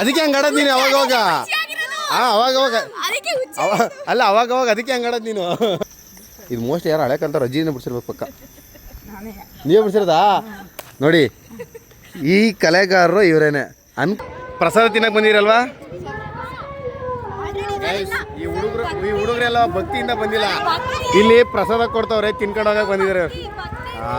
ಅದಕ್ಕೆ ಹಂಗಡದ್ ನೀನು ಅವಾಗ ಅವಾಗ? ಅವಾಗ ಅವಾಗ. ಅಲ್ಲ, ಅವಾಗ ಅವಾಗ ಅದಕ್ಕೆ ಹಂಗಡದ್ ನೀನು? ಇದು ಮೋಸ್ಟ್ ಯಾರು ಹಳೆ ಕಂತ ರಜ್ಜಿನ ಬಿಡಿಸಿರ್ಬೇಕು ಪಕ್ಕ. ನೀವೇ ಬಿಡಿಸಿರೋದಾ? ನೋಡಿ ಈ ಕಲೆಗಾರರು ಇವರೇನೆ. ಅನ್ ಪ್ರಸಾದ ತಿನ್ನಕ್ಕೆ ಬಂದಿರಲ್ವಾ? ಈ ಹುಡುಗರು ಈ ಹುಡುಗರೆಲ್ಲ ಭಕ್ತಿಯಿಂದ ಬಂದಿಲ್ಲ. ಇಲ್ಲಿ ಪ್ರಸಾದ ಕೊಡ್ತಾವ್ರೆ ತಿನ್ಕೊಂಡು ಹೋಗಕ್ಕೆ ಬಂದಿದ್ದಾರೆ. ಆ.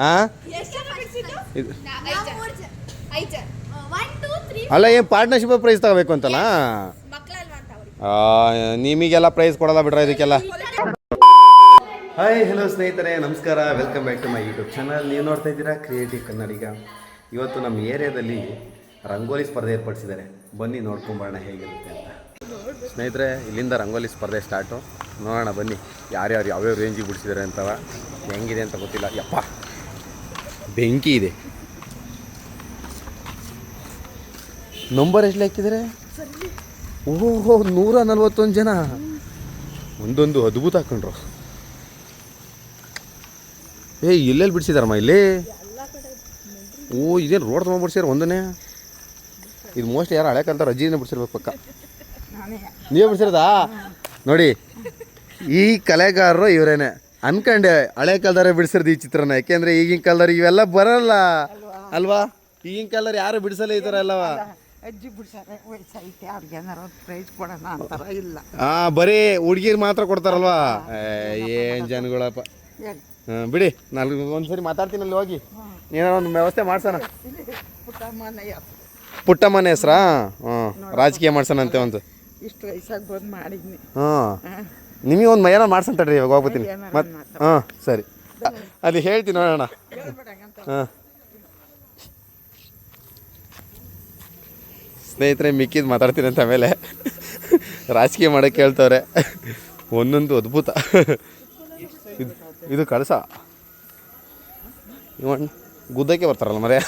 ಆ? ಇದು ಅಲ್ಲ ಏನು ಪಾರ್ಟ್ನರ್ಶಿಪ್ ಪ್ರೈಸ್ ತಗೋಬೇಕು ಅಂತಲ್ಲ? ಆ, ನಿಮಗೆಲ್ಲ ಪ್ರೈಸ್ ಕೊಡಲ್ಲ ಬಿಡ್ರ ಇದಕ್ಕೆಲ್ಲ? ಹಾಯ್ ಹಲೋ ಸ್ನೇಹಿತರೆ ನಮಸ್ಕಾರ welcome back to my YouTube channel ನೀವು ನೋಡ್ತಾ ಇದ್ದೀರಾ ಕ್ರಿಯೇಟಿವ್ ಕನ್ನಡಿಗ ಇವತ್ತು ನಮ್ಮ ಏರಿಯಾದಲ್ಲಿ ರಂಗೋಲಿ ಸ್ಪರ್ಧೆ ಏರ್ಪಡಿಸಿದ್ದಾರೆ. ಬನ್ನಿ ನೋಡ್ಕೊಂಬರೋಣ ಹೇಗಿರುತ್ತೆ ಅಂತ. ಸ್ನೇಹಿತರೆ ಇಲ್ಲಿಂದ ರಂಗೋಲಿ ಸ್ಪರ್ಧೆ ಸ್ಟಾರ್ಟು ನೋಡೋಣ ಬನ್ನಿ. ಯಾರ್ಯಾರು ಯಾವ್ಯಾವ ರೇಂಜಿಗೆ ಬಿಡಿಸಿದ್ದಾರೆ ಅಂತವ. ಹೆಂಗಿದೆ ಅಂತ ಗೊತ್ತಿಲ್ಲ. ಯಪ್ಪ! ಬೆಂಕಿ ಇದೆ. ನಂಬರ್ ಎಷ್ಟು ಹಾಕಿದ್ರೆ? ಓಹೋ, ನೂರ ನಲ್ವತ್ತೊಂದು ಜನ. ಒಂದೊಂದು ಅದ್ಭುತ ಹಾಕೊಂಡ್ರು ಏ ಎಲ್ಲೆಲ್ಲಿ ಬಿಡಿಸಿದಾರಮ್ಮ ಇಲ್ಲಿ? ಓ, ಇದೇನು ರೋಡ್ ತುಂಬ ಬಿಡ್ಸ್ಯಾರ ಒಂದನೇ ಇದು ಮೋಸ್ಟ್ ಯಾರು ಹಳೆ ಕಾಲದ ಅಜ್ಜಿನೇ ಬಿಡಿಸಿರ್ಬೇಕು ಪಕ್ಕ. ನೀವೇ ಬಿಡಿಸಿರೋದಾ? ನೋಡಿ, ಈ ಕಲೆಗಾರರು ಇವರೇನೆ. ಅನ್ಕಂಡೆ ಹಳೆ ಕಾಲದವ್ರೆ ಬಿಡಿಸಿರೋದು ಈ ಚಿತ್ರನ. ಯಾಕೆಂದ್ರೆ ಈಗಿನ ಕಾಲದವ್ರು ಇವೆಲ್ಲ ಬರಲ್ಲ. ಅಲ್ವಾ? ಈಗಿನ ಕಾಲದವ್ರು ಯಾರು ಬಿಡಿಸಲ್ಲ ಈ ಅಜ್ಜಿ ಬಿಡ್ಸಾರೆ ವಯಸ್ಸೈತೆ ಅವ್ರಿಗೆ ಏನಾರು ಒಂದು ಪ್ರೈಸ್ ಕೊಡೋಣ ಅಂತಾರ ಇಲ್ಲ. ಆ ಬರೀ ಹುಡುಗಿರು ಮಾತ್ರ ಕೊಡ್ತಾರಲ್ವಾ? ಏನ್ ಜನಗಳಪ್ಪ. ಹೇಳಿ. ಹಾಂ ಬಿಡಿ ನಾಲ್ಕು ಒಂದ್ಸರಿ ಮಾತಾಡ್ತೀನಿ ಅಲ್ಲಿ ಹೋಗಿ. ಏನಾರ ಒಂದು ವ್ಯವಸ್ಥೆ ಮಾಡ್ಸೋಣ. ಪುಟ್ಟ ಮನೆಯ ಪುಟ್ಟಮ್ಮನ ಹೆಸ್ರಾ? ರಾಜಕೀಯ ರಾಜಕೀಯ ಮಾಡ್ಸೋಣಂತೆ ಒಂದು. ಇಷ್ಟು ವಯಸ್ಸಾಗಿ ಬಂದು ಮಾಡಿದ್ನಿ. ಹಾಂ. ನಿಮಗೆ ಒಂದು ಮೈನ ಮಾಡ್ಸಂತಡ್ರಿ ಇವಾಗ ಹೋಗ್ಬಿಡ್ತೀನಿ ಮತ್ತೆ ಹಾಂ ಸರಿ. ಅಲ್ಲಿ ಹೇಳ್ತೀನಿ ನೋಡೋಣ. ಹಾಂ. ಸ್ನೇಹಿತರೆ, ಮಿಕ್ಕಿದ್ ಮಾತಾಡ್ತೀನಿ ಅಂತ ಮೇಲೆ ರಾಜಕೀಯ ಮಾಡಕ್ಕೆ ಹೇಳ್ತವ್ರೆ. ಒಂದೊಂದು ಅದ್ಭುತ. ಇದು ಇದು ಕಳಸ. ಇವನ್ ಗುದ್ದಕ್ಕೆ ಬರ್ತಾರಲ್ಲ ಮರೆ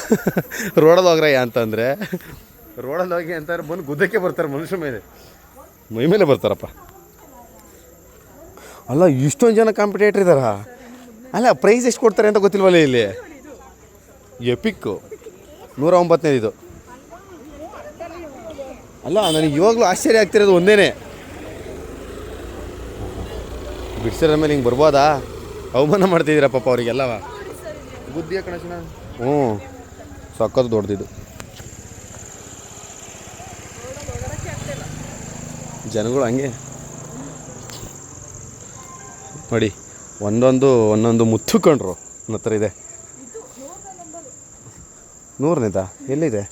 ರೋಡಲ್ಲಿ ಹೋಗ್ರಯ್ಯ ಅಂತಂದರೆ, ರೋಡಲ್ಲಿ ಹೋಗಿ ಅಂತಾರೆ ಬಂದು ಗುದ್ದಕ್ಕೆ ಬರ್ತಾರೆ ಮನುಷ್ಯ ಮೇಲೆ. ಮೈ ಮೇಲೆ ಬರ್ತಾರಪ್ಪ. ಅಲ್ಲ, ಇಷ್ಟೊಂದು ಜನ ಕಾಂಪಿಟೇಟರ್ ಇದ್ದಾರ ಅಲ್ಲ ಪ್ರೈಸ್ ಎಷ್ಟು ಕೊಡ್ತಾರೆ ಅಂತ ಗೊತ್ತಿಲ್ವಲ್ಲ ಇಲ್ಲಿ? ಎಪಿಕ್ಕು ನೂರ ಒಂಬತ್ತನೇದು. ಅಲ್ಲ ನನಗೆ ಇವಾಗಲೂ ಆಶ್ಚರ್ಯ ಆಗ್ತಿರೋದು ಒಂದೇನೆ. ಬಿಡ್ಸಿರೋ ಮೇಲೆ ಹಿಂಗೆ ಬರ್ಬೋದಾ? ಅವಮಾನ ಮಾಡ್ತಿದ್ದೀರ ಪಾಪ ಅವರಿಗೆಲ್ಲ. ಬುದ್ಧಿಯ ಕಣಶನ ಹ್ಞೂ ಸಕ್ಕತ್ತು ದೊಡ್ಡದಿದು ಜನಗಳು ಹಂಗೆ. ನೋಡಿ ಒಂದೊಂದು ಒಂದೊಂದು ಮುತ್ತು ಕಂಡ್ರು. ನನ್ನ ಹತ್ರ ಇದೆ. ನೂರನೇದಾ? ಎಲ್ಲಿದೆ?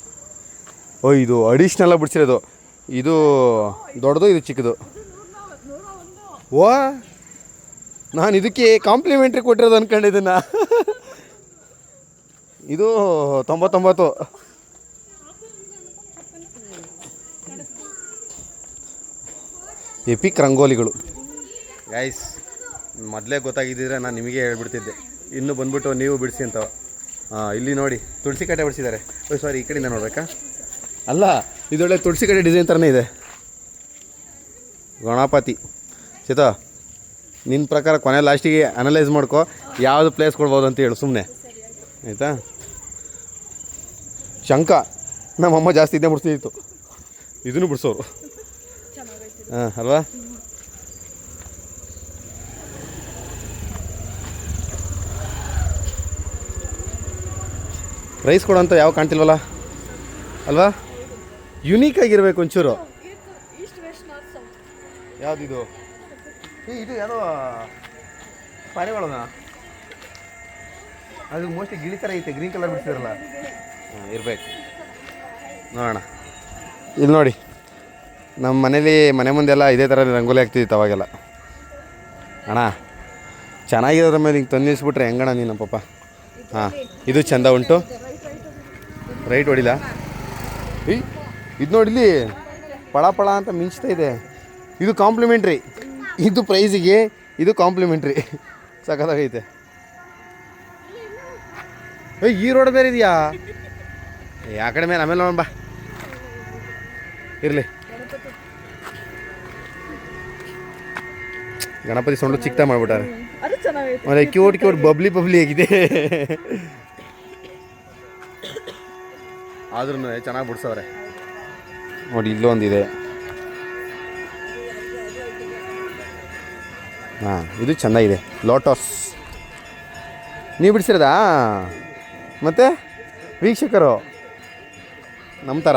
ಓ, ಇದು ಅಡಿಷ್ನಲ್ಲ ಬಿಡಿಸಿರೋದು. ಇದು ದೊಡ್ಡದು, ಇದು ಚಿಕ್ಕದು. ಓ ನಾನು ಇದಕ್ಕೆ ಕಾಂಪ್ಲಿಮೆಂಟ್ರಿ ಕೊಟ್ಟಿರೋದು ಅನ್ಕೊಂಡಿದ್ದೀನ. ಇದು ತೊಂಬತ್ತೊಂಬತ್ತು. ಎಪಿಕ್ ರಂಗೋಲಿಗಳು. ಗೈಸ್ ಮೊದಲೇ ಗೊತ್ತಾಗಿದ್ದಿದ್ರೆ ನಾನು ನಿಮಗೆ ಹೇಳ್ಬಿಡ್ತಿದ್ದೆ. ಇನ್ನು ಬಂದ್ಬಿಟ್ಟು ನೀವು ಬಿಡಿಸಿ ಅಂತ. ಇಲ್ಲಿ ನೋಡಿ, ತುಳಸಿ ಕಟ್ಟೆ ಬಿಡಿಸಿದ್ದಾರೆ. ಸಾರಿ ಈ ಕಡೆಯಿಂದ ನೋಡ್ಬೇಕಾ? ಅಲ್ಲ ಇದೊಳ್ಳೆ ತುಳಸಿ ಕಡೆ ಡಿಸೈನ್ ಥರನೇ ಇದೆ. ಗಣಪತಿ. ಚಿತಾ ನಿನ್ನ ಪ್ರಕಾರ ಕೊನೆ ಲಾಸ್ಟಿಗೆ ಅನಲೈಸ್ ಮಾಡ್ಕೊ, ಯಾವುದು ಪ್ಲೇಸ್ ಕೊಡ್ಬೋದು ಅಂತ ಹೇಳು ಸುಮ್ಮನೆ ಆಯಿತಾ? ಶಂಕ ನಮ್ಮಮ್ಮ ಜಾಸ್ತಿ ಇದ್ದೇ ಬಿಡಿಸ್ತಿತ್ತು ಇದನ್ನು ಬಿಡಿಸೋರು. ಹಾಂ, ಅಲ್ವಾ? ಪ್ರೈಸ್ ಅಂತ ಯಾವ ಕಾಣ್ತಿಲ್ವಲ್ಲ? ಅಲ್ವಾ? ಯುನೀಕ್ ಆಗಿರ್ಬೇಕು ಒಂಚೂರು. ಯಾವುದಿದು? ಏ ಇದು ಯಾವುದೋ ಪಾರಿವಾಳನ ಅದು ಮೋಸ್ಟ್ಲಿ ಗಿಳಿ ಥರ ಐತೆ ಗ್ರೀನ್ ಕಲರ್ ಬಿಡ್ತಿರಲ್ಲ ಹಾಂ ಇರಬೇಕು. ನೋಡೋಣ. ಇಲ್ಲಿ ನೋಡಿ. ನಮ್ಮ ಮನೇಲಿ ಮನೆ ಮುಂದೆಲ್ಲ ಇದೇ ಥರ ರಂಗೋಲಿ ಹಾಕ್ತಿದ್ದಿತ್ತು ಅವಾಗೆಲ್ಲ. ಅಣ್ಣ ಚೆನ್ನಾಗಿರೋದ್ರ ಮೇಲೆ ಹಿಂಗೆ ತಂದಿಸ್ಬಿಟ್ರೆ ಹೆಂಗಣ್ಣ ನೀನು ಪಾಪ? ಹಾಂ ಇದು ಚಂದ ಉಂಟು. ರೈಟ್ ಹೊಡಿಲ್ಲ ಏಯ್ ಇದು ನೋಡಿಲಿ ಪಳ ಪಳ ಅಂತ ಮಿಂಚ್ತಾ ಇದೆ. ಇದು ಕಾಂಪ್ಲಿಮೆಂಟ್ರಿ ಇದು ಪ್ರೈಸಿಗೆ ಇದು ಕಾಂಪ್ಲಿಮೆಂಟ್ರಿ ಸಖತ್ತಾಗೈತೆ. ಏಯ್, ಈ ರೋಡ್ ಬೇರೆ ಇದೆಯಾ? ಆ ಕಡೆ ಮೇಲೆ ಆಮೇಲೆ ನೋಡೋಣ ಬಾ. ಇರಲಿ. ಗಣಪತಿ ಸೊಂಡು ಚಿಕ್ತ ಮಾಡ್ಬಿಟ್ಟಾರೆ. ಅದು ಕ್ಯೂಟ್ ಕ್ಯೂಟ್ ಬಬ್ಲಿ ಬಬ್ಲಿ ಆಗಿದೆ. ಆದ್ರೂ ಚೆನ್ನಾಗಿ ಬಿಡ್ಸವ್ರೆ. ನೋಡಿ ಇಲ್ಲೊಂದಿದೆ ಹಾಂ, ಇದು ಚೆನ್ನಾಗಿದೆ. ಲೋಟಸ್ ನೀವು ಬಿಡಿಸಿರೋದಾ? ಮತ್ತೆ ವೀಕ್ಷಕರು, ನಮ್ಮ ಥರ.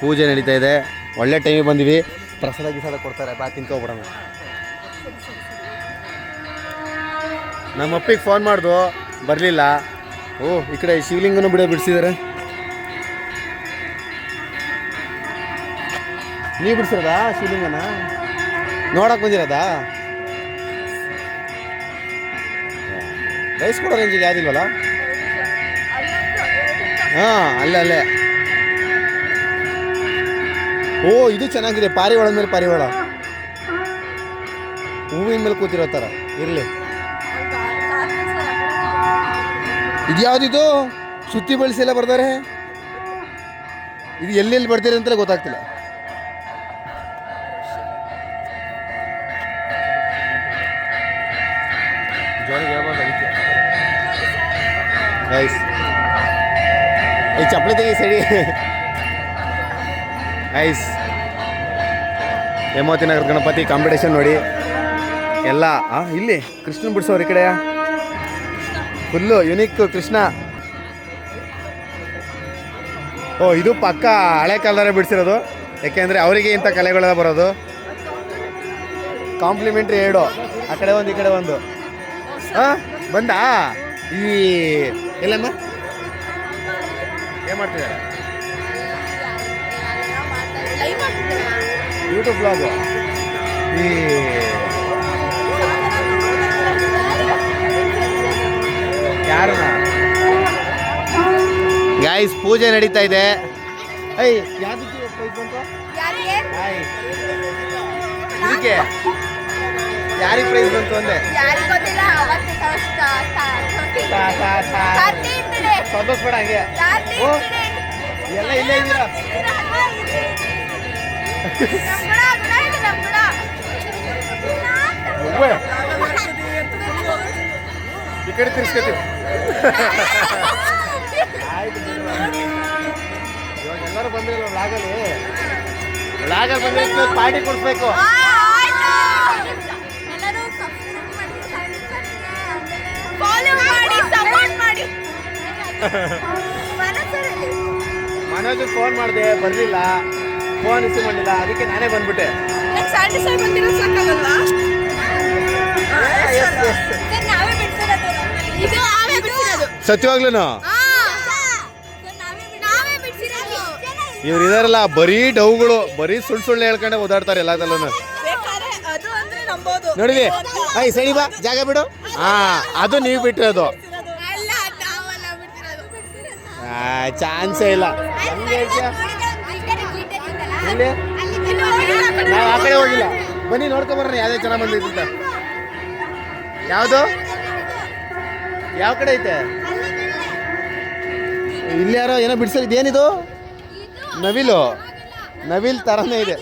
ಪೂಜೆ ನಡೀತಾ ಇದೆ. ಒಳ್ಳೆ ಟೈಮಿಗೆ ಬಂದಿವಿ. ಪ್ರಸಾದ ಗಿಸಾದ ಕೊಡ್ತಾರೆ. ಬಾ ತಿನ್ಕೊಬಿಡೋಣ ನಮ್ಮ ಅಪ್ಪಿಗೆ ಫೋನ್ ಮಾಡಿದ್ವು ಬರಲಿಲ್ಲ. ಓ, ಈ ಕಡೆ ಶಿವಲಿಂಗನೂ ಬಿಡ ಬಿಡಿಸಿದ್ದಾರೆ ನೀವು ಬಿಡಿಸಿರೋದಾ ಶಿವಲಿಂಗನ? ನೋಡಕ್ ಬಂದಿರೋದಾ? ರೈಸ್ ಕೊಡೋ ರೇಂಜಿಗೆ ಯಾವ್ದಿಲ್ವಲ್ಲ? ಹಾಂ, ಅಲ್ಲೇ ಅಲ್ಲೇ. ಓ, ಇದು ಚೆನ್ನಾಗಿದೆ, ಪಾರಿವಾಳ ಮೇಲೆ ಪಾರಿವಾಳ. ಹೂವಿನ ಮೇಲೆ ಕೂತಿರೋ ಥರ ಇರಲಿ. ಇದು ಯಾವ್ದಿದು ಸುತ್ತಿ ಬಳಸಿ ಎಲ್ಲ ಬರ್ತಾರೆ ಇದು ಎಲ್ಲೆಲ್ಲಿ ಬರ್ತೀರಿ ಅಂತಲೇ ಗೊತ್ತಾಗ್ತಿಲ್ಲ. ಈ ಚಪ್ಪಲಿ ತೆಗಿ ಸರಿ. ಐಸ್ ಹೇಮಾವತಿ ನಗರ ಗಣಪತಿ ಕಾಂಪಿಟೇಷನ್ ನೋಡಿ. ಎಲ್ಲ ಇಲ್ಲಿ ಕೃಷ್ಣನ್ ಬಿಡಿಸೋರು ಈ ಕಡೆ ಫುಲ್ಲು ಯುನಿಕ್ ಕೃಷ್ಣ. ಓ ಇದು ಪಕ್ಕ ಹಳೆ ಕಾಲದಲ್ಲೇ ಬಿಡಿಸಿರೋದು. ಯಾಕೆಂದರೆ ಅವರಿಗೆ ಇಂಥ ಕಲೆಗಳೆಲ್ಲ ಬರೋದು. ಕಾಂಪ್ಲಿಮೆಂಟ್ರಿ ಎರಡು. ಆ ಕಡೆ ಒಂದು ಈ ಕಡೆ ಒಂದು. ಹಾಂ ಬಂದಾ? ಈ ಎಲ್ಲಮ್ಮ? ಏನು ಮಾಡ್ತಿದ್ದಾರೆ? ಯೂಟ್ಯೂಬ್ ಬ್ಲಾಗು ಈ ಗಾಯ್ಸ್ ಪೂಜೆ ನಡೀತಾ ಇದೆ. ಐ ಯಾವ್ದಕ್ಕೆ ಪ್ರೈಸ್ ಬಂತು? ಹಾಯ್ ಇದಕ್ಕೆ ಯಾರಿಗೆ ಪ್ರೈಸ್ ಬಂತು ಅಂದೆ? ಹಂಗೆ. ಓ ಎಲ್ಲ ಇಲ್ಲೇ ಇದ್ದೀರಾ. ಒಬ್ಬೆ ಕಡೆ ತಿರ್ಸ್ಕೊತೀವಿ. ಆಯ್ತು ಇವಾಗ ಎಲ್ಲರೂ ಬಂದಿರಲ್ಲ ಬಂದಿರೋ ಪಾರ್ಟಿ ಕೊಡಿಸ್ಬೇಕು. ಮನೋಜ್ ಫೋನ್ ಮಾಡಿದೆ ಬರಲಿಲ್ಲ. ಫೋನ್ ರಿಸೀವ್ ಮಾಡಲಿಲ್ಲ. ಅದಕ್ಕೆ ನಾನೇ ಬಂದ್ಬಿಟ್ಟೆ. ಸಾಕಲ್ಲ ಸತ್ಯವಾಗ್ಲೂ. ಇವ್ರು ಇದಾರಲ್ಲ ಬರೀ ಡೌಗಳು ಬರೀ ಸುಳ್ಳು ಸುಳ್ಳು ಹೇಳ್ಕೊಂಡೆ ಓದಾಡ್ತಾರೆ ಎಲ್ಲದಲ್ಲೂ ಬೇಕಾದ್ರೆ ಅದು ಅಂದ್ರೆ ನಂಬೋದು. ನೋಡಿದಿ? ಐ ಸರಿ ಬಾ ಜಾಗ ಬಿಡು. ಹಾ ಅದು ನೀವು ಬಿಟ್ಟಿರೋದು. ಚಾನ್ಸೇ ಇಲ್ಲ? ನಾವು ಆ ಕಡೆ ಹೋಗಿಲ್ಲ. ಬನ್ನಿ ನೋಡ್ಕೊಂಬರ್ರಿ ಯಾವ್ದೇ ಚೆನ್ನಾಗಿ ಬಂದಿದ್ದ ಅಂತ. ಯಾವುದು? ಯಾವ ಕಡೆ ಐತೆ? ಇಲ್ಲಿ ಯಾರೋ ಏನೋ ಬಿಡ್ಸರ್ ಇದೇನಿದು? ನವಿಲು. ನವಿಲ್ ತರನೇ ಇದೆ.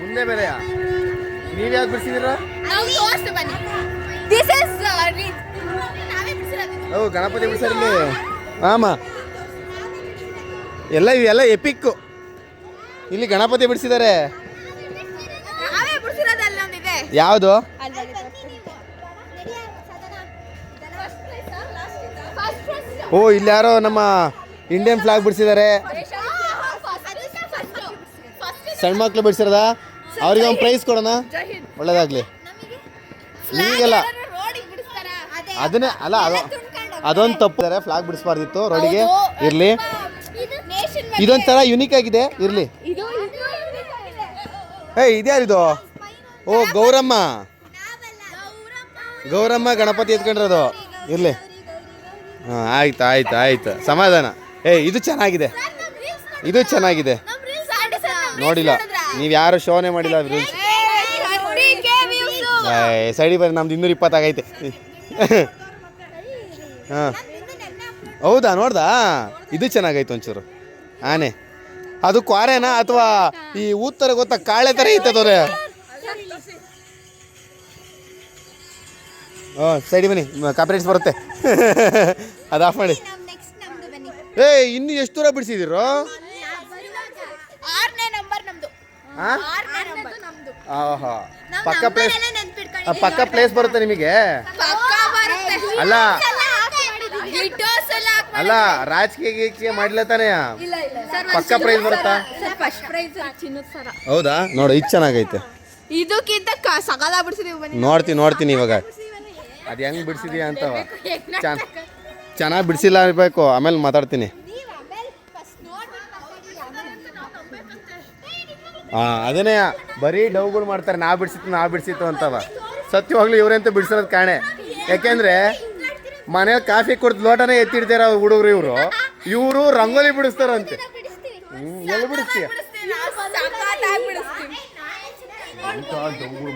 ಮುಂದೆ ಬೇರೆಯಾ? ನೀವು ಯಾವ್ದು ಓ ನಾವೇ ಬಿಡ್ಸಿರೋದು ಅವು ಗಣಪತಿ ಬಿಡ್ಸರ್ ಇಲ್ಲಿ. ಆಮ. ಎಲ್ಲ ಇವೆಲ್ಲ ಎಪಿಕ್ಕು ಇಲ್ಲಿ ಗಣಪತಿ ಬಿಡಿಸಿದ್ದಾರೆ. ಯಾವುದು? ಓ ಇಲ್ಲಿ ಯಾರೋ ನಮ್ಮ ಇಂಡಿಯನ್ ಫ್ಲಾಗ್ ಬಿಡಿಸಿದ್ದಾರೆ. ಸಣ್ಣ ಮಕ್ಳು ಬಿಡಿಸಿರೋದ? ಅವ್ರಿಗೆ ಒಂದು ಪ್ರೈಸ್ ಕೊಡೋಣ. ಒಳ್ಳೇದಾಗ್ಲಿ. ಈಗೆಲ್ಲ ಅದನ್ನೇ ಅಲ್ಲ ಅದು ಅದೊಂದು ತಪ್ಪು. ಫ್ಲಾಗ್ ಬಿಡಿಸ್ಬಾರ್ದಿತ್ತು ರೋಡಿಗೆ. ಇರಲಿ. ಇದೊಂಥರ ಯುನೀಕ್ ಆಗಿದೆ. ಇರಲಿ. ಏಯ್ ಇದ್ಯಾರಿದು ಓ ಗೌರಮ್ಮ. ಗೌರಮ್ಮ ಗಣಪತಿ ಎತ್ಕೊಂಡಿರೋದು. ಇರಲಿ. ಹಾಂ, ಆಯ್ತು ಆಯ್ತು ಆಯ್ತು. ಸಮಾಧಾನ. ಏ ಇದು ಚೆನ್ನಾಗಿದೆ. ಇದು ಚೆನ್ನಾಗಿದೆ. ನೋಡಿಲ್ಲ. ನೀವು ಯಾರು ಶೋನೇ ಮಾಡಿಲ್ಲ ರೀಲ್ಸ್ ಸೈಡಿ ಬರ್ರಿ ನಮ್ದು ಇನ್ನೂರ ಇಪ್ಪತ್ತಾಗೈತೆ. ಹಾಂ. ಹೌದಾ, ನೋಡ್ದಾ? ಇದು ಚೆನ್ನಾಗೈತೆ ಒಂಚೂರು. ಆನೆ. ಅದು ಕ್ವಾರೆನಾ ಅಥವಾ ಈ ಊತ್ತರ ಗೊತ್ತಾ, ಕಾಳೆ ಥರ ಐತದವ್ರೆ ಹಾಂ ಸೈಡಿ ಬನ್ನಿ. ಕಾಪರೇಟ್ಸ್ ಬರುತ್ತೆ. ಅದು ಆಫ್ ಮಾಡಿ. ಏ ಇನ್ನು ಎಷ್ಟು ದೂರ ಬಿಡಿಸಿದಿರೋ? ಆಹಾ. ಪಕ್ಕ ಪ್ಲೇಸ್ ಪಕ್ಕ ಪ್ಲೇಸ್ ಬರುತ್ತೆ ನಿಮಗೆ? ಅಲ್ಲ. ಅಲ್ಲ ರಾಜಕೀಯ ಗೀಕೀಯ ಮಾಡ್ಲ ತಾನೇ? ಪಕ್ಕ ಪ್ರೈಸ್ ಬರುತ್ತಾ? ಹೌದಾ? ನೋಡಿ ಇದು ಚೆನ್ನಾಗೈತೆ. ಇದಕ್ಕಿಂತ ಸಗಲ ಬಿಡಿಸಿದೀವಿ ನೋಡ್ತೀನಿ ನೋಡ್ತೀನಿ ಇವಾಗ. ಅದು ಹೆಂಗೆ ಬಿಡಿಸಿದೀಯ ಅಂತ ಚೆನ್ನ ಚೆನ್ನಾಗಿ ಬಿಡಿಸಿಲ್ಲ ಇರಬೇಕು ಆಮೇಲೆ ಮಾತಾಡ್ತೀನಿ. ಹಾಂ ಅದೇನೇ ಬರೀ ಡೌಗಳು ಮಾಡ್ತಾರೆ ನಾ ಬಿಡಿಸಿತ್ತು ನಾ ಬಿಡಿಸಿತ್ತು ಅಂತವ. ಸತ್ಯವಾಗ್ಲೂ ಇವರಂತ ಬಿಡಿಸಿರೋದು ಕಾಣೆ. ಯಾಕೆಂದ್ರೆ ಮನೇಲಿ ಕಾಫಿ ಕುಡ್ದು ಲೋಟನೇ ಎತ್ತಿಡ್ತಾರ ಹುಡುಗರು ಇವರು. ಇವರು ರಂಗೋಲಿ ಬಿಡಿಸ್ತಾರಂತೆ. ಹ್ಮ್, ಎಲ್ಲಿ ಬಿಡಿಸ್ತೀಯ?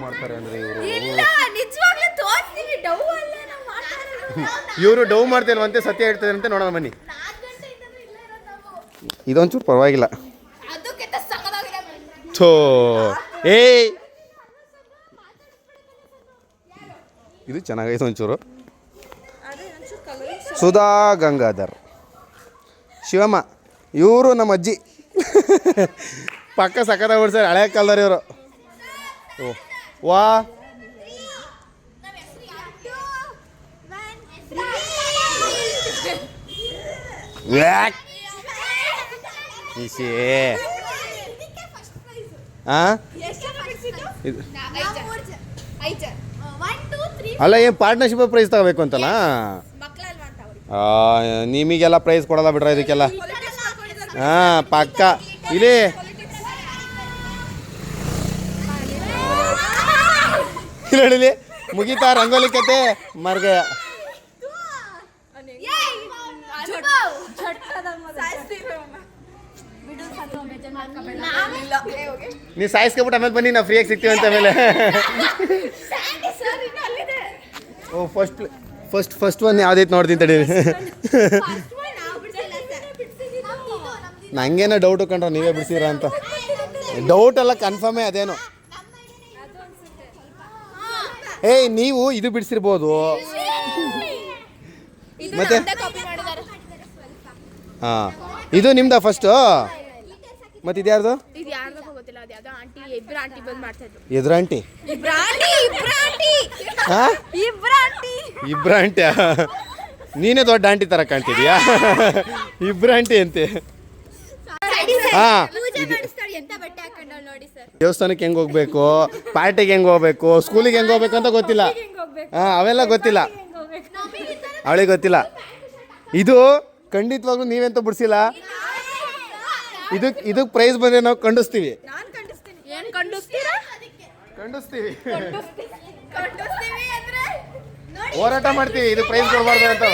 ಮಾಡ್ತಾರೆ ಅಂದ್ರೆ ಇವರು? ಡವ್. ಇವರು ಡೌ ಮಾಡ್ತಿಲ್ವಂತೆ ಸತ್ಯ ಹೇಳ್ತಾರಂತೆ ನೋಡೋಣ ಬನ್ನಿ. ಇದೊಂಚೂರು ಪರವಾಗಿಲ್ಲ. ಥೋ. ಏ ಇದು ಚೆನ್ನಾಗೈತೆ ಒಂಚೂರು. ಸುಧಾ ಗಂಗಾಧರ್. ಶಿವಮ್ಮ ಇವರು ನಮ್ಮ ಅಜ್ಜಿ. ಪಕ್ಕ ಸಕ್ಕದ ಬಿಡ್ತಾರೆ ಹಳೆ ಕಾಲದವ್ರು ಇವರು. ಓ ವಾ. ಈಶೇ ಹಾಂ? ಇದು ಅಲ್ಲ ಏನು ಪಾರ್ಟ್ನರ್ಶಿಪ್ ಪ್ರೈಸ್ ತಗೋಬೇಕು ಅಂತಲ್ಲ? ನಿಮಗೆಲ್ಲ ಪ್ರೈಸ್ ಕೊಡಲ್ಲ ಬಿಡ್ರ ಇದಕ್ಕೆಲ್ಲ. ಹಾಂ ಪಕ್ಕ. ಇಲ್ಲಿ. ಇಲ್ಲಿ. ಮುಗೀತಾ ರಂಗೋಲಿ ಕತೆ. ಮರ್ಗ. ನೀವು ಸಾಯಿಸ್ಕೊಬಿಟ್ಟು ಆಮೇಲೆ ಬನ್ನಿ ನಾವು ಫ್ರೀಯಾಗಿ ಸಿಗ್ತೀವಿ ಅಂತ ಆಮೇಲೆ. Oh first first first one ಯಾವ್ದೈತೆ ನೋಡ್ತೀನಿ ತಡಿ ನಂಗೇನೋ ಡೌಟ್ ಕಂಡ್ರ ನೀವೇ ಬಿಡಿಸಿರ ಅಂತ. ಡೌಟ್ ಎಲ್ಲ ಕನ್ಫರ್ಮೇ ಅದೇನು. ಏಯ್ ನೀವು ಇದು ಬಿಡಿಸಿರ್ಬೋದು. ಮತ್ತೆ? ಹಾಂ. ಇದು ನಿಮ್ದ ಫಸ್ಟು ಮತ್ತೆ ಇದ್ಯಾರ್ದು ಇದು ಯಾರ್ದಪ್ಪ ಗೊತ್ತಿಲ್ಲ ಅದು ಯಾವ್ದೋ ಆಂಟಿ ಇಬ್ರು ಆಂಟಿ ಬಂದ್ ಮಾಡ್ತಾ ಇದ್ರು ಎದುರ ಆಂಟಿ? ಇಬ್ರು ಆಂಟಿ ಇಬ್ರು ಆಂಟಿ. ಹಾಂ? ಇಬ್ರು ಆಂಟಿ. ಇಬ್ರ ಆಂಟಿ ನೀನೇ ದೊಡ್ಡ ಆಂಟಿ ತರ ಕಾಣ್ತಿದ್ಯಾ? ಇಬ್ರ ಆಂಟಿ ಅಂತೆ. ಹಾ. ಎಂತ ಬಟ್ಟೆ ಹಾಕೊಂಡವ್ ನೋಡಿ ಸರ್. ದೇವಸ್ಥಾನಕ್ಕೆ ಹೆಂಗ್ ಹೋಗ್ಬೇಕು? ಪಾರ್ಟಿಗೆ ಹೆಂಗ್ ಹೋಗ್ಬೇಕು? ಸ್ಕೂಲಿಗೆ ಹೆಂಗ್ ಹೋಗ್ಬೇಕು ಅಂತ ಗೊತ್ತಿಲ್ಲ. ಹಾಂ ಅವೆಲ್ಲ ಗೊತ್ತಿಲ್ಲ. ಅವಳಿಗೆ ಗೊತ್ತಿಲ್ಲ. ಇದು ಖಂಡಿತವಾಗ್ಲೂ ನೀವೆಂತ ಬಿಡಿಸಿಲ್ಲ. ಇದಕ್ಕೆ ಇದಕ್ಕೆ ಪ್ರೈಸ್ ಬಂದ್ರೆ ನಾವು ಖಂಡಿಸ್ತೀವಿ. ನಾನ್ ಕಂಡಿಸ್ತೀನಿ ಏನ್ ಕಂಡಿಸ್ತೀರಾ ಖಂಡಿಸ್ತೀವಿ. ಕಂಡಿಸ್ತೀವಿ ಅಂದ್ರೆ ಹೋರಾಟ ಮಾಡ್ತೀವಿ ಇದು ಪ್ರೈಸ್ ಕೊಡಬಾರ್ದು ಅಂತ.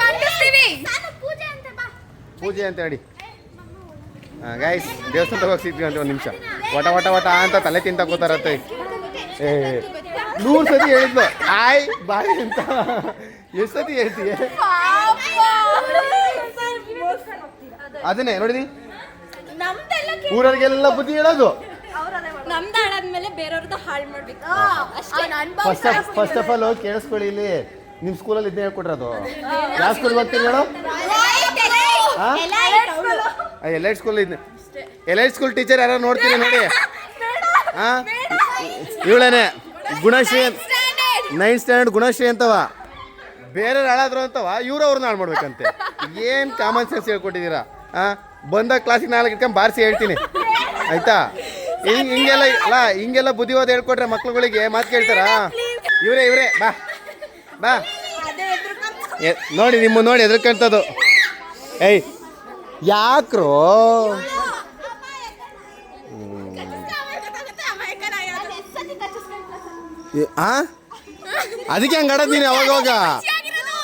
ಕಂಡಿಸ್ತೀವಿ ಪೂಜೆ ಅಂತ ಬಾ. ಪೂಜೆ ಅಂತ ಹೇಳಿ. ಗಾಯ್ಸ್ ದೇವಸ್ಥಾನ ತಗೋ ಸಿಗ್ತೀವಿ ಅಂತ ಒಂದು ನಿಮಿಷ. ವಟ ವಟ ವಟ ಅಂತ ತಲೆ ತಿಂತ ಕೂತಾರತ್ತೆ ಏ ನೂರು ಸತಿ ಹೇಳಿದ್ಲು. ಆಯ್ ಬಾಯ್ ಅಂತ. ಎಷ್ಟು ಸತಿ ಹೇಳ್ತೀಯ? ಅದನ್ನೇ ನೋಡಿ ನಮ್ದೆಲ್ಲ ಊರವ್ರಿಗೆಲ್ಲ ಬುದ್ಧಿ ಹೇಳೋದು. ನಮ್ದು ಹಾಳಾದ್ಮೇಲೆ ಬೇರೆಯವ್ರದ್ದು ಹಾಳು ಮಾಡ್ಬೇಕು. ಅಷ್ಟೇ. First of first of all ಕೇಳಿಸ್ಕೊಳ್ಳಿ ಇಲ್ಲಿ ನಿಮ್ಮ ಸ್ಕೂಲಲ್ಲಿ ಇದನ್ನೇ ಹೇಳ್ಕೊಟ್ರದು ಯಾವ ಸ್ಕೂಲ್ ಹೋಗ್ತೀರಿ ಹೇಳು? ಎಲ್ ಎಲೈಟ್ ಸ್ಕೂಲ್ ಇದೆ. ಎಲೈಟ್ ಸ್ಕೂಲ್ ಟೀಚರ್ ಯಾರು ನೋಡ್ತೀರಿ ನೋಡಿ. ಹಾ ಇವಳೇನೆ. ಗುಣಶ್ರೀ ಅಂತ ನೈನ್ ಸ್ಟ್ಯಾಂಡರ್ಡ್ ಗುಣಶ್ರೀ ಅಂತವ. ಬೇರೆ ಹಾಳಾದ್ರು ಅಂತವ ಇವ್ರು ಅವ್ರನ್ನ ಹಾಳು ಮಾಡ್ಬೇಕಂತೆ. ಏನು ಕಾಮನ್ ಸೆನ್ಸ್ ಹೇಳ್ಕೊಟ್ಟಿದ್ದೀರಾ? ಹಾಂ ಬಂದ ಕ್ಲಾಸಿಗೆ ನಾಲ್ಕು ಇಟ್ಕೊಂಡು ಬಾರಿಸಿ ಹೇಳ್ತೀನಿ. ಆಯ್ತಾ? ಹಿಂಗೆ ಹಿಂಗೆಲ್ಲ ಅಲ್ಲ. ಹಿಂಗೆಲ್ಲ ಬುದ್ಧಿವಾದ ಹೇಳ್ಕೊಟ್ರೆ ಮಕ್ಳುಗಳಿಗೆ ಮಾತು ಕೇಳ್ತಾರಾ? ಇವರೇ ಇವರೇ ಬಾ. ಬಾ. ನೋಡಿ ನಿಮ್ಮ ನೋಡಿ ಎದ್ರಕಂತದ್ದು. ಏಯ್ ಯಾಕ್ರೋ? ಆ? ಅದಕ್ಕೆ ಹಂಗೆ ಆಡೋದು ನೀನು ಅವಾಗ ಅವಾಗ?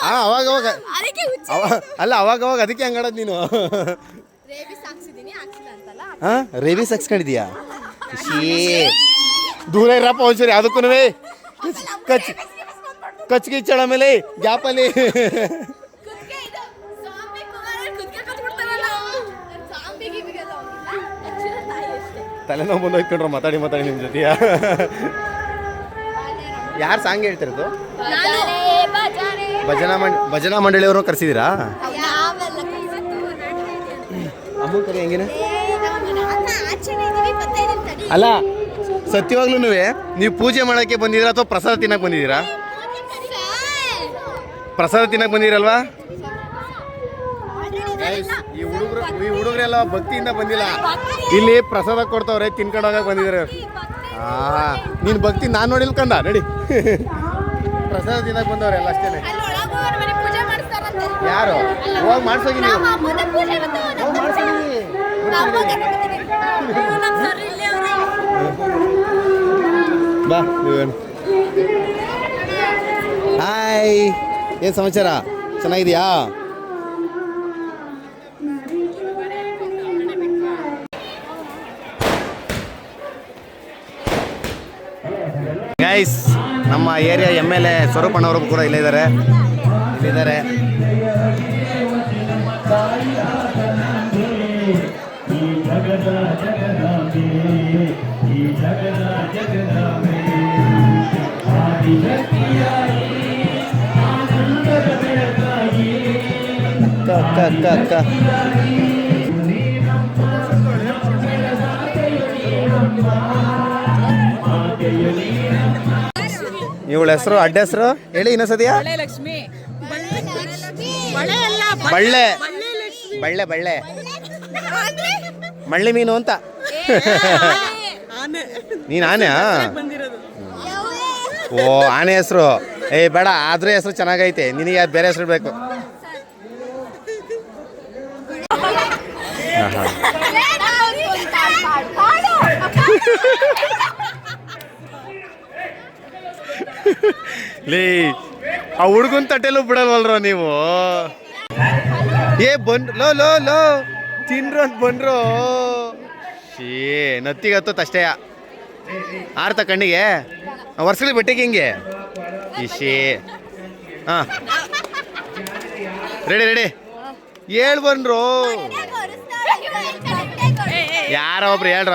ಹಾಂ ಅವಾಗ ಅವಾಗ. ಅದಕ್ಕೆ ಹುಚ್ಚ ಅಲ್ಲ ಅವಾಗ ಅವಾಗ ಅದಕ್ಕೆ ಹಂಗಾಡೋದು ನೀನು. ಹಾಂ? ರೇವಿ ಹಾಕ್ಸ್ಕೊಂಡಿದ್ಯಾ ಶೀ. ದೂರ ಇರಪ್ಪ ಒಂಚೂರಿ ಅದಕ್ಕೂ ಕಚ್ ಕಚ್ ಗಿಚ್ಚಳ ಮೇಲೆ ಗ್ಯಾಪಲ್ಲಿ ತಲೆನೋವು ಬಂದು ಹೋಯ್ಕೊಂಡ್ರ ಮಾತಾಡಿ ಮಾತಾಡಿ ನಿಮ್ಮ ಜೊತೆ. ಯಾರು ಸಾಂಗ್ ಹೇಳ್ತಿರೋದು? ಭಜನಾ ಭಜನಾ ಮಂಡಳಿಯವರು ಕರ್ಸಿದೀರಾ ಅಮ್ಮ ಕರಿ ಹೆಂಗೇನೆ? ಅಲ್ಲ ಸತ್ಯವಾಗ್ಲೂ ನೀವು ಪೂಜೆ ಮಾಡೋಕ್ಕೆ ಬಂದಿದ್ದೀರಾ ಅಥವಾ ಪ್ರಸಾದ ತಿನ್ನಕ್ಕೆ ಬಂದಿದ್ದೀರಾ? ಪ್ರಸಾದ ತಿನ್ನಕ್ಕೆ ಬಂದಿರಲ್ವಾ? ಈ ಹುಡುಗರು ಈ ಹುಡುಗರೆಲ್ಲ ಭಕ್ತಿಯಿಂದ ಬಂದಿಲ್ಲ. ಇಲ್ಲಿ ಪ್ರಸಾದ ಕೊಡ್ತಾವ್ರೆ ತಿನ್ಕೊಂಡು ಹೋಗಕ್ಕೆ ಬಂದಿದ್ದಾರೆ. ಆ ನೀನು ಭಕ್ತಿ ನಾನು ನೋಡಿಲ್ ಕಂದ ನಡಿ. ಪ್ರಸಾದ ತಿನ್ನಕ್ಕೆ ಬಂದವ್ರೆ ಎಲ್ಲ ಮಾಡಿಸ್ತಾರಂತೆ ಯಾರು? ಹೋಗಿ ಮಾಡ್ಸೋಗಿ ನೀವು. ನಮ್ಮ ಅಮ್ಮನ ಪೂಜೆ ಇವತ್ತು ಹೋಗಿ ಮಾಡ್ಸೋಗಿ. ಬಾ ನೀವೇನು ಹಾಯ್ ಏನು ಸಮಾಚಾರ ಚೆನ್ನಾಗಿದೆಯಾ ಗೈಸ್ ನಮ್ಮ ಏರಿಯಾ ಎಂ ಎಲ್ ಎ ಸ್ವರೂಪಣ್ಣವರು ಕೂಡ ಇಲ್ಲೇ ಇದ್ದಾರೆ ಇಲ್ಲಿದ್ದಾರೆ ಅಕ್ಕ ಅಕ್ಕ ಅಕ್ಕ ಅಕ್ಕ ಇವಳ ಹೆಸರು ಅಡ್ಡ ಹೆಸರು? ಹೇಳಿ ಇನ್ನೊಂದ್ಸತಿಯಾ ಲಕ್ಷ್ಮಿ. ಬಳ್ಳೆ. ಬಳ್ಳೆ. ಬಳ್ಳೆ ಮಳ್ಳಿ ಮೀನು ಅಂತ. ನೀನು ಆನೆ ಓ ಆನೆ ಹೆಸರು. ಏ ಬೇಡ ಅದ್ರ ಹೆಸರು ಚೆನ್ನಾಗೈತೆ. ನಿನಗೆ ಅದು ಬೇರೆ ಹೆಸರು ಬೇಕು. ಲೇ ಆ ಹುಡುಗನ ತಟ್ಟೆಲ್ಲೂ ಬಿಡಲ್ವಲ್ರ ನೀವು? ಏ ಬಂದ್ ಲೋ ಲೋ ಲೋ. ತಿನ್ರು ಅಂತ ಬಂದ್ರು ಶೀ ನತ್ತಿಗೆ ಹತ್ತತ್ ಅಷ್ಟೇ. ಆರ್ತ ಕಣ್ಣಿಗೆ? ವರ್ಷಲಿ ಬಟ್ಟೆಗೆ ಹಿಂಗೆ? ಇಶಿ. ಹಾಂ ರೆಡಿ ರೆಡಿ. ಹೇಳಿ ಬಂದ್ರು. ಯಾರೋ ಒಬ್ರು ಹೇಳ್ರ.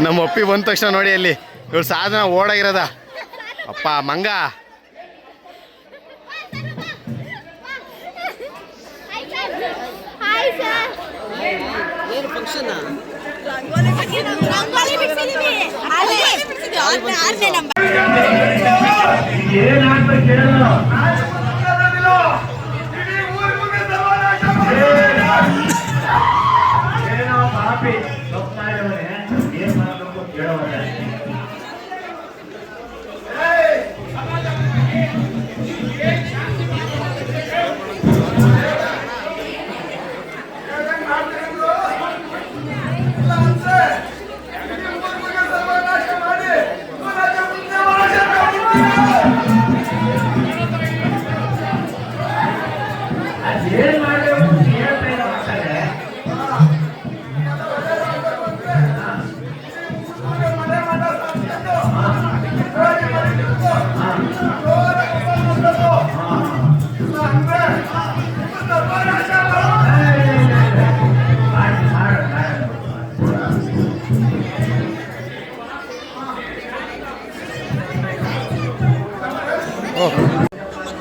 ನಮ್ಮ ಅಪ್ಪಿ ಬಂದ ತಕ್ಷಣ ನೋಡಿ ಅಲ್ಲಿ. ಇವಳು ಸಾಧನ ಓಡಾಗಿರೋದ. ಅಪ್ಪ, ಮಂಗ. ಫಂಕ್ಷನ್ ಏನೋ ಪಾಪಿ ಏನ್ ಮಾಡಬೇಕು ಕೇಳೋದ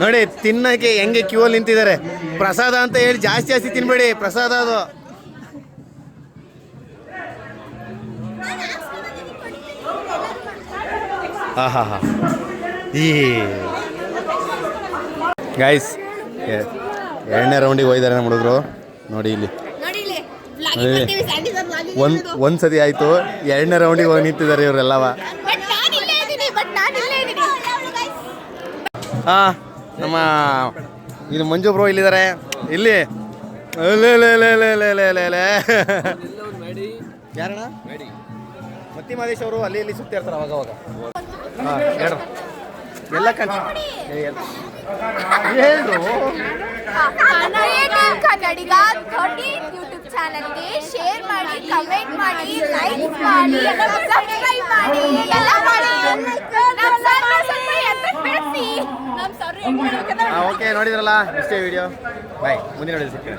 ನೋಡಿ ತಿನ್ನಕ್ಕೆ ಹೆಂಗೆ ಕ್ಯೂ ಅಲ್ಲಿ ನಿಂತಿದ್ದಾರೆ. ಪ್ರಸಾದ ಅಂತ ಹೇಳಿ ಜಾಸ್ತಿ ಜಾಸ್ತಿ ತಿನ್ಬೇಡಿ ಪ್ರಸಾದ ಅದು. ಹಾ ಹಾ ಹಾ. ಈ ಗೈಸ್ ಎರಡನೇ ರೌಂಡಿಗೆ ಹೋಗಿದ್ದಾರೆ ನಮ್ಮ ಹುಡುಗರು. ನೋಡಿ ಇಲ್ಲಿ. ಒಂದ್. ಒಂದ್ ಸತಿ ಆಯ್ತು. ಎರಡನೇ ರೌಂಡಿಗೆ ಹೋಗಿ ನಿಂತಿದ್ದಾರೆ ಇವರೆಲ್ಲವ. ಹಾ. ನಮ್ಮ ಇದು ಮಂಜು ಬ್ರೋ ಇಲ್ಲಿದ್ದಾರೆ. ಇಲ್ಲಿ. ಯಾರಣ್ಣ? ಮತ್ತಿ ಮಹೇಶ್ ಅವರು ಅಲ್ಲಿ, ಇಲ್ಲಿ ಸುತ್ತಿ ಇರ್ತಾರೆ ಅವಾಗ ಅವಾಗ. ಎಲ್ಲ ಕಣ ಕನ್ನಡಿಗ ಥರ್ಟಿ ಯೂಟ್ಯೂಬ್ ಚಾನಲ್ಗೆ ಶೇರ್ ಮಾಡಿ ಕಮೆಂಟ್ ಮಾಡಿ ಲೈಕ್ ಮಾಡಿ. ಸಬ್ಸ್ಕ್ರೈಬ್ ಮಾಡಿ ಎಲ್ಲ ಮಾಡಿ ಓಕೆ ನೋಡಿದ್ರಲ್ಲ ಇಷ್ಟೇ ವಿಡಿಯೋ ಬಾಯ್ ಮುಂದಿನ ವಿಡಿಯೋ ಸಿಗ್ತೇನೆ.